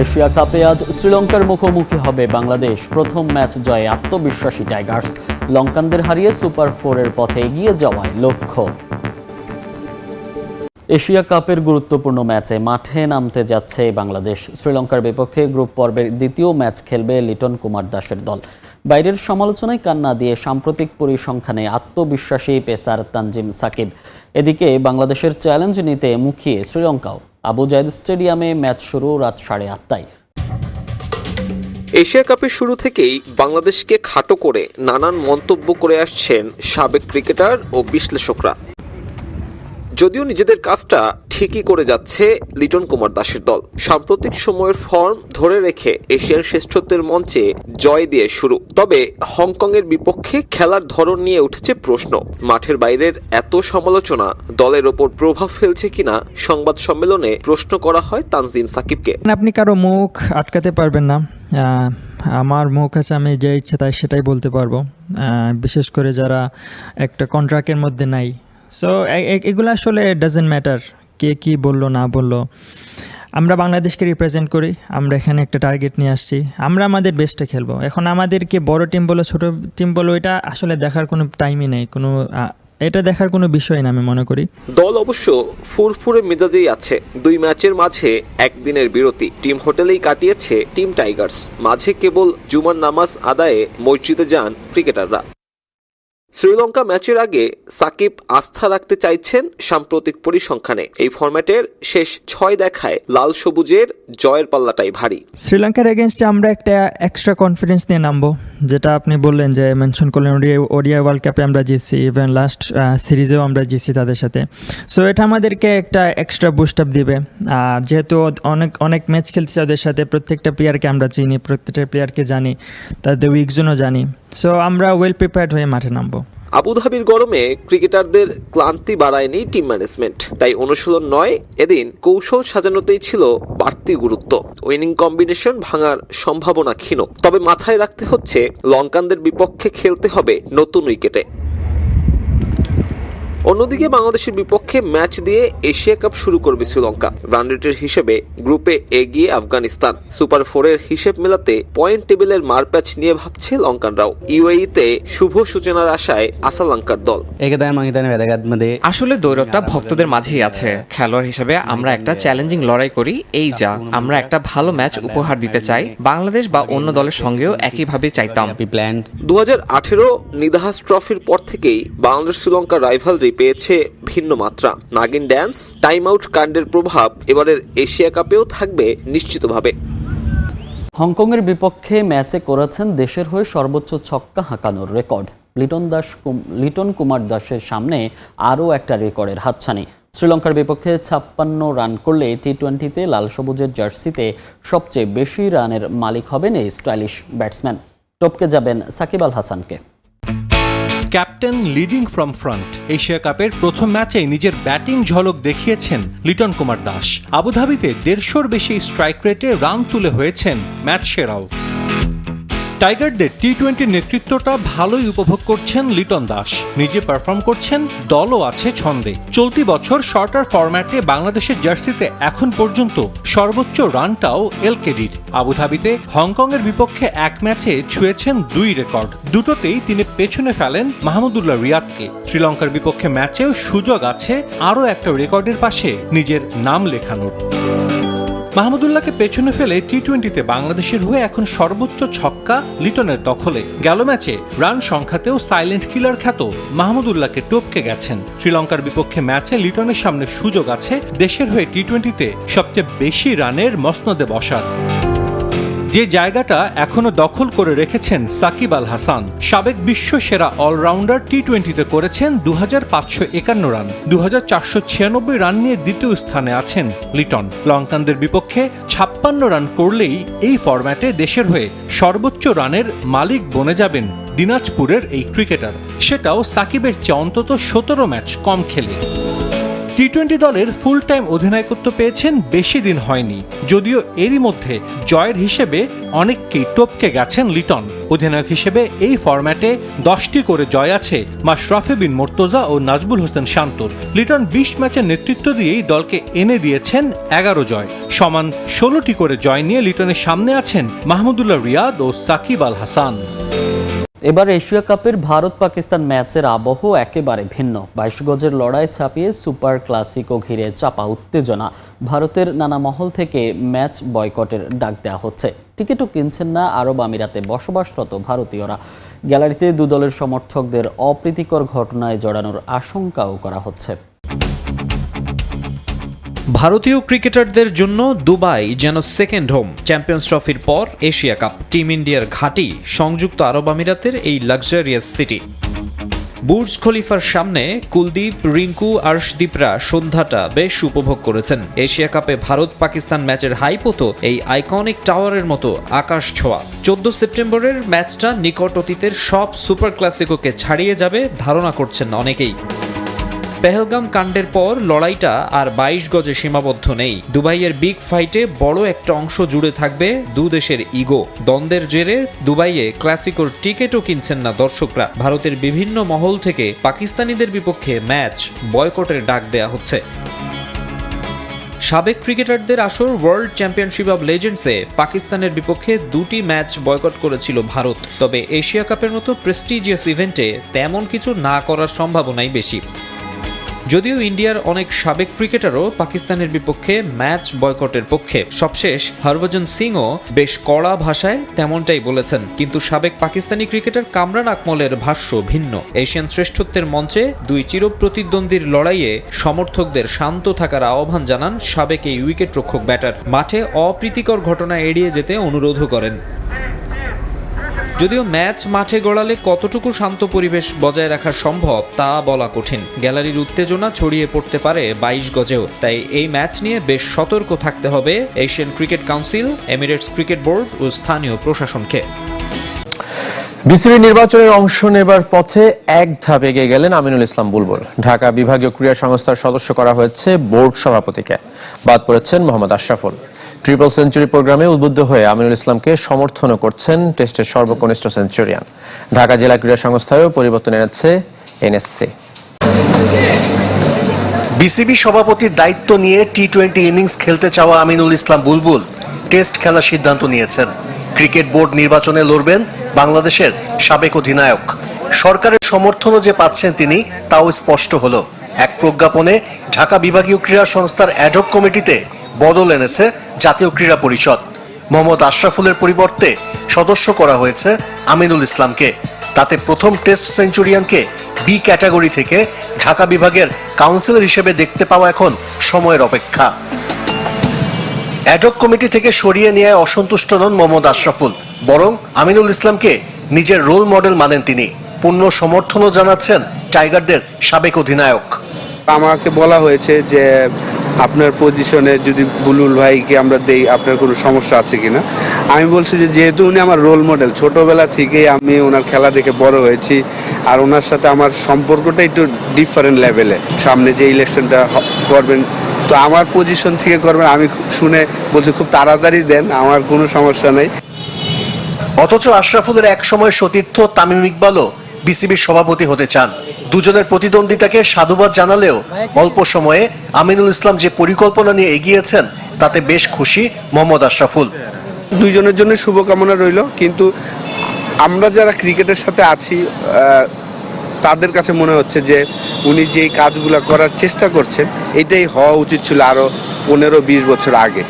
Asia কাপে আজ শ্রীলঙ্কার মুখোমুখি হবে বাংলাদেশ। প্রথম ম্যাচ জয়ে আত্মবিশ্বাসী টাইগার্স। লঙ্কানদের হারিয়ে সুপার ফোরের পথে এগিয়ে যাওয়ায় লক্ষ্য। এশিয়া কাপের গুরুত্বপূর্ণ ম্যাচে মাঠে নামতে যাচ্ছে বাংলাদেশ। শ্রীলঙ্কার বিপক্ষে গ্রুপ পর্বের দ্বিতীয় ম্যাচ খেলবে লিটন কুমার দাসের দল। বাইরের সমালোচনায় কান্না দিয়ে সাম্প্রতিক পরিসংখ্যানে আত্মবিশ্বাসী পেসার তানজিম সাকিব। এদিকে বাংলাদেশের চ্যালেঞ্জ নিতে মুখিয়ে শ্রীলঙ্কাও। আবু জায়দ স্টেডিয়ামে ম্যাচ শুরু রাত সাড়ে আটটায়। এশিয়া কাপের শুরু থেকেই বাংলাদেশকে খাটো করে নানান মন্তব্য করে আসছেন সাবেক ক্রিকেটার ও বিশ্লেষকরা। যদিও নিজেদের কাজটা ঠিকই করে যাচ্ছে লিটন কুমার দাসের দল। সাম্প্রতিক সময়ের ফর্ম ধরে রেখে এশিয়ার শ্রেষ্ঠত্বের মঞ্চে জয় দিয়ে শুরু। তবে হংকংয়ের বিপক্ষে খেলার ধরন নিয়ে উঠেছে প্রশ্ন। মাঠের বাইরের এত সমালোচনা দলের ওপর প্রভাব ফেলছে কিনা সংবাদ সম্মেলনে প্রশ্ন করা হয় তানজিম সাকিবকে। আপনি কারও মুখ আটকাতে পারবেন না। আমার মুখ আছে, আমি যে ইচ্ছে তাই সেটাই বলতে পারব। বিশেষ করে যারা একটা কন্ট্রাক্টের মধ্যে নাই সো এগুলো আসলে ডাজেন্ট ম্যাটার কে কি বলল, না বলল। আমরা বাংলাদেশকে রিপ্রেজেন্ট করি, আমরা এখানে একটা টার্গেট নিয়ে আসছি, আমরা আমাদের বেস্টে খেলব। এখন আমাদেরকে বড় টিম বলো, ছোট টিম বলো, এটা আসলে দেখার কোনো টাইমই নেই, কোনো এটা দেখার কোনো বিষয় না, আমি মনে করি। দল অবশ্য ফুরফুরে মেজাজেই আছে। দুই ম্যাচের মাঝে একদিনের বিরতি। টিম হোটেলেই কাটিয়েছে টিম টাইগার্স। মাঝে কেবল জুমার নামাজ আদায়ে মসজিদে যান ক্রিকেটাররা। শ্রীলঙ্কা ম্যাচের আগে সাকিব আস্থা রাখতে চাইছেন সাম্প্রতিক পরিসংখ্যানে। এই ফরম্যাটের শেষ ছয় দেখায় লাল সবুজের জয়ের পাল্লাটাই ভারী। শ্রীলঙ্কার এগেনস্টে আমরা একটা এক্সট্রা কনফিডেন্স নিয়ে নামবো, যেটা আপনি বললেন যে মেনশন করলেন ওডিয়া ওয়ার্ল্ড কাপে আমরা জিতছি ইভেন লাস্ট সিরিজেও আমরা জিতছি তাদের সাথে। সো এটা আমাদেরকে একটা এক্সট্রা বুস্ট আপ দিবে। আর যেহেতু অনেক অনেক ম্যাচ খেলছি তাদের সাথে, প্রত্যেকটা প্লেয়ারকে আমরা চিনি, প্রত্যেকটা প্লেয়ারকে জানি, তাদের উইকজনও জানি। সো আমরা ওয়েল প্রিপেয়ার্ড হয়ে মাঠে নামবো। আবুধাবির গরমে ক্রিকেটারদের ক্লান্তি বাড়ায়নি টিম ম্যানেজমেন্ট তাই অনুশীলন নয়, এদিন কৌশল সাজানোতেই ছিল বাড়তি গুরুত্ব। উইনিং কম্বিনেশন ভাঙার সম্ভাবনা ক্ষীণ। তবে মাথায় রাখতে হচ্ছে, লঙ্কানদের বিপক্ষে খেলতে হবে নতুন উইকেটে। অন্যদিকে বাংলাদেশের বিপক্ষে ম্যাচ দিয়ে এশিয়া কাপ শুরু করবে শ্রীলঙ্কা রানরেটের হিসেবে গ্রুপে এগিয়ে আফগানিস্তান সুপার ফোরের হিসেব মেলাতে পয়েন্ট টেবিলের মারপ্যাচ নিয়ে ভাবছে লঙ্কানরাও ইউএইতে শুভ সূচনার আশায় আসালঙ্কার দল আসলে দৌরবটা ভক্তদের মাঝেই আছে খেলোয়াড় হিসেবে আমরা একটা চ্যালেঞ্জিং লড়াই করি এই যা আমরা একটা ভালো ম্যাচ উপহার দিতে চাই বাংলাদেশ বা অন্য দলের সঙ্গেও একইভাবে চাইতাম দু হাজার আঠেরো নিদাহাস ট্রফির পর থেকেই বাংলাদেশ শ্রীলঙ্কার রাইভালরি পেয়েছে ভিন্ন মাত্রা। নাগিন ড্যান্স, টাইম আউট কাণ্ডের প্রভাব এবারের এশিয়া কাপেও থাকবে নিশ্চিতভাবে। হংকংয়ের বিপক্ষে ম্যাচে করেছেন দেশের হয়ে সর্বোচ্চ ছক্কা হাঁকানোর রেকর্ড। লিটন দাস লিটন কুমার দাসের সামনে আরও একটা রেকর্ডের হাতছানি। শ্রীলঙ্কার বিপক্ষে ছাপ্পান্ন রান করলে টি টোয়েন্টিতে লাল সবুজের জার্সিতে সবচেয়ে বেশি রানের মালিক হবেন এই স্টাইলিশ ব্যাটসম্যান। টপকে যাবেন সাকিব আল হাসানকে। Captain leading from front, Asia কাপের প্রথম ম্যাচে নিজের ব্যাটিং ঝলক দেখিয়েছেন লিটন কুমার দাস। আবুধাবিতে দেড়শোর বেশি স্ট্রাইক রেটে রান তুলে হয়েছেন ম্যাচ সেরাও। টাইগারদের টি টোয়েন্টির নেতৃত্বটা ভালোই উপভোগ করছেন লিটন দাস। নিজে পারফর্ম করছেন, দলও আছে ছন্দে। চলতি বছর শর্টার ফরম্যাটে বাংলাদেশের জার্সিতে এখন পর্যন্ত সর্বোচ্চ রানটাও এলকেডির আবুধাবিতে হংকংয়ের বিপক্ষে এক ম্যাচে ছুঁয়েছেন দুই রেকর্ড। দুটোতেই তিনি পেছনে ফেলেন মাহমুদুল্লাহ রিয়াদকে। শ্রীলঙ্কার বিপক্ষে ম্যাচেও সুযোগ আছে আরও একটা রেকর্ডের পাশে নিজের নাম লেখানোর। মাহমুদুল্লাহকে পেছনে ফেলে টি টোয়েন্টিতে বাংলাদেশের হয়ে এখন সর্বোচ্চ ছক্কা লিটনের দখলে। গেল ম্যাচে রান সংখ্যাতেও সাইলেন্ট কিলার খ্যাত মাহমুদুল্লাহকে টপকে গেছেন। শ্রীলঙ্কার বিপক্ষে ম্যাচে লিটনের সামনে সুযোগ আছে দেশের হয়ে টি টোয়েন্টিতে সবচেয়ে বেশি রানের মসনদে বসার। যে জায়গাটা এখনও দখল করে রেখেছেন সাকিব আল হাসান, সাবেক বিশ্ব সেরা অলরাউন্ডার টি টোয়েন্টিতে করেছেন দু হাজার পাঁচশো একান্ন রান দু চারশো ছিয়ানব্বই রান নিয়ে দ্বিতীয় স্থানে আছেন লিটন। লঙ্কানদের বিপক্ষে ছাপ্পান্ন রান করলেই এই ফরম্যাটে দেশের হয়ে সর্বোচ্চ রানের মালিক বনে যাবেন দিনাজপুরের এই ক্রিকেটার। সেটাও সাকিবের চেয়ে অন্তত সতেরো ম্যাচ কম খেলে। টি টোয়েন্টি দলের ফুল টাইম অধিনায়কত্ব পেয়েছেন বেশি দিন হয়নি। যদিও এরই মধ্যে জয়ের হিসেবে অনেককেই টপকে গেছেন লিটন। অধিনায়ক হিসেবে এই ফরম্যাটে দশটি করে জয় আছে মাশরাফি বিন মোর্তজা ও নাজবুল হোসেন শান্তর। লিটন বিশ ম্যাচের নেতৃত্ব দিয়েই দলকে এনে দিয়েছেন এগারো জয়। সমান ষোলোটি করে জয় নিয়ে লিটনের সামনে আছেন মাহমুদুল্লাহ রিয়াদ ও সাকিব আল হাসান। এবার এশিয়া কাপের ভারত পাকিস্তান ম্যাচের আবহ একেবারে ভিন্ন। বাইশ গজের লড়াই ছাপিয়ে সুপার ক্লাসিকো ঘিরে চাপা উত্তেজনা। ভারতের নানা মহল থেকে ম্যাচ বয়কটের ডাক দেওয়া হচ্ছে। টিকিটও কিনছেন না আরব আমিরাতে বসবাসরত ভারতীয়রা। গ্যালারিতে দুদলের সমর্থকদের অপ্রীতিকর ঘটনায় জড়ানোর আশঙ্কাও করা হচ্ছে। ভারতীয় ক্রিকেটারদের জন্য দুবাই যেন সেকেন্ড হোম চ্যাম্পিয়ন্স ট্রফির পর এশিয়া কাপ। টিম ইন্ডিয়ার ঘাঁটি সংযুক্ত আরব আমিরাতের এই লাক্সারিয়াস সিটি বুর্জ খলিফার সামনে কুলদীপ, রিঙ্কু, আর্শদীপরা সন্ধ্যাটা বেশ উপভোগ করেছেন। এশিয়া কাপে ভারত পাকিস্তান ম্যাচের হাইপো তো এই আইকনিক টাওয়ারের মতো আকাশ ছোঁয়া। চোদ্দ সেপ্টেম্বরের ম্যাচটা নিকট অতীতের সব সুপার ক্লাসিকোকে ছাড়িয়ে যাবে ধারণা করছেন অনেকেই। পেহেলগাম কাণ্ডের পর লড়াইটা আর বাইশ গজে সীমাবদ্ধ নেই। দুবাইয়ের বিগ ফাইটে বড় একটা অংশ জুড়ে থাকবে দু দেশের ইগো। দ্বন্দ্বের জেরে দুবাইয়ে ক্লাসিকোর টিকিটও কিনছেন না দর্শকরা। ভারতের বিভিন্ন মহল থেকে পাকিস্তানিদের বিপক্ষে ম্যাচ বয়কটের ডাক দেয়া হচ্ছে। সাবেক ক্রিকেটারদের আসর ওয়ার্ল্ড চ্যাম্পিয়নশিপ অব লেজেন্ডসে পাকিস্তানের বিপক্ষে দুটি ম্যাচ বয়কট করেছিল ভারত। তবে এশিয়া কাপের মতো প্রেস্টিজিয়াস ইভেন্টে তেমন কিছু না করার সম্ভাবনাই বেশি। যদিও ইন্ডিয়ার অনেক সাবেক ক্রিকেটারও পাকিস্তানের বিপক্ষে ম্যাচ বয়কটের পক্ষে। সবশেষ হরভজন সিংও বেশ কড়া ভাষায় তেমনটাই বলেছেন। কিন্তু সাবেক পাকিস্তানি ক্রিকেটার কামরান আকমলের ভাষ্য ভিন্ন। এশিয়ান শ্রেষ্ঠত্বের মঞ্চে দুই চিরপ্রতিদ্বন্দ্বীর লড়াইয়ে সমর্থকদের শান্ত থাকার আহ্বান জানান সাবেক এই উইকেটরক্ষক ব্যাটার। মাঠে অপ্রীতিকর ঘটনা এড়িয়ে যেতে অনুরোধও করেন। যদিও ম্যাচ মাঠে গড়ালে কতটুকু শান্ত পরিবেশ বজায় রাখা সম্ভব তা বলা কঠিন। গ্যালারির উত্তেজনা ছড়িয়ে পড়তে পারে বাইশ গজেও, তাই এই ম্যাচ নিয়ে বেশ সতর্ক থাকতে হবে Asian cricket council, Emirates cricket board ও স্থানীয় প্রশাসনকে। বিসিবি নির্বাচনের অংশ নেবার পথে এক ধাপ এগিয়ে গেলেন আমিনুল ইসলাম বুলবুল। ঢাকা বিভাগীয় ক্রীড়া সংস্থার সদস্য করা হয়েছে বোর্ড সভাপতিকে। বাদ পড়েছেন মোহাম্মদ আশরাফুল। ট্রিপল সেঞ্চুরি প্রোগ্রামে উদ্বুদ্ধ হয়ে আমিনুল ইসলামকে সমর্থনও করছেন টেস্টের সর্বকনিষ্ঠ সেঞ্চুরিয়ান। ঢাকা জেলা ক্রীড়া সংস্থায়ও পরিবর্তন এনেছে এনএসসি। বিসিবি সভাপতির দায়িত্ব নিয়ে টি টোয়েন্টি ইনিংস খেলতে চাওয়া আমিনুল ইসলাম বুলবুল টেস্ট খেলার সিদ্ধান্ত নিয়েছেন। ক্রিকেট বোর্ড নির্বাচনে লড়বেন বাংলাদেশের সাবেক অধিনায়ক। সরকারের সমর্থনও যে পাচ্ছেন তিনি, তাও স্পষ্ট হলো। এক প্রজ্ঞাপনে ঢাকা বিভাগীয় ক্রীড়া সংস্থার অ্যাডক কমিটিতে বদল এনেছে জাতীয় ক্রীড়া পরিষদ। মোহাম্মদ আশরাফুলের পরিবর্তে সদস্য করা হয়েছে আমিনুল ইসলামকে। তাতে প্রথম টেস্ট সেঞ্চুরিয়ানকে বি ক্যাটাগরি থেকে ঢাকা বিভাগের কাউন্সিলর হিসেবে দেখতে পাওয়া এখন সময়ের অপেক্ষা। অ্যাডক কমিটি থেকে সরিয়ে নেওয়ায় অসন্তুষ্ট নন মোহাম্মদ আশরাফুল, বরং আমিনুল ইসলামকে নিজের রোল মডেল মানেন তিনি। পূর্ণ সমর্থনও জানাচ্ছেন টাইগারদের সাবেক অধিনায়ক। আমাকে বলা হয়েছে যে আপনার পজিশনে যদি বুলুল ভাইকে আমরা দেই, আপনার কোনো সমস্যা আছে কিনা? আমি বলছি যে, যেহেতু উনি আমার রোল মডেল ছোটোবেলা থেকেই আমি ওনার খেলা দেখে বড় হয়েছি আর ওনার সাথে আমার সম্পর্কটা একটু ডিফারেন্ট লেভেলে সামনে যে ইলেকশনটা করবেন, তো আমার পজিশন থেকে করবেন, আমি শুনে বলছি খুব তাড়াতাড়ি দেন, আমার কোনো সমস্যা নেই। অথচ আশরাফুলের এক সময় সতীর্থ তামিম ইকবালও বিসিবির সভাপতি হতে চান। দুজনের প্রতিদ্বন্দ্বিতাকে সাধুবাদ জানালেও অল্প সময়ে আমিনুল ইসলাম যে পরিকল্পনা নিয়ে এগিয়েছেন তাতে বেশ খুশি মোহাম্মদ আশরাফুল। দুইজনের জন্য শুভকামনা রইল কিন্তু আমরা যারা ক্রিকেটের সাথে আছি তাদের কাছে মনে হচ্ছে যে উনি যে কাজগুলো করার চেষ্টা করছেন এটাই হওয়া উচিত ছিল আরও পনেরো বিশ বছর আগে।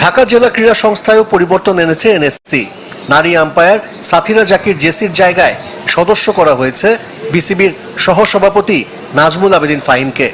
ঢাকা জেলা ক্রীড়া সংস্থায়ও পরিবর্তন এনেছে এনএসসি। নারী আম্পায়ার সাথিরা জাকির জেসির জায়গায় সদস্য করা হয়েছে বিসিবির সহসভাপতি নাজমুল আবেদিন ফাহিমকে।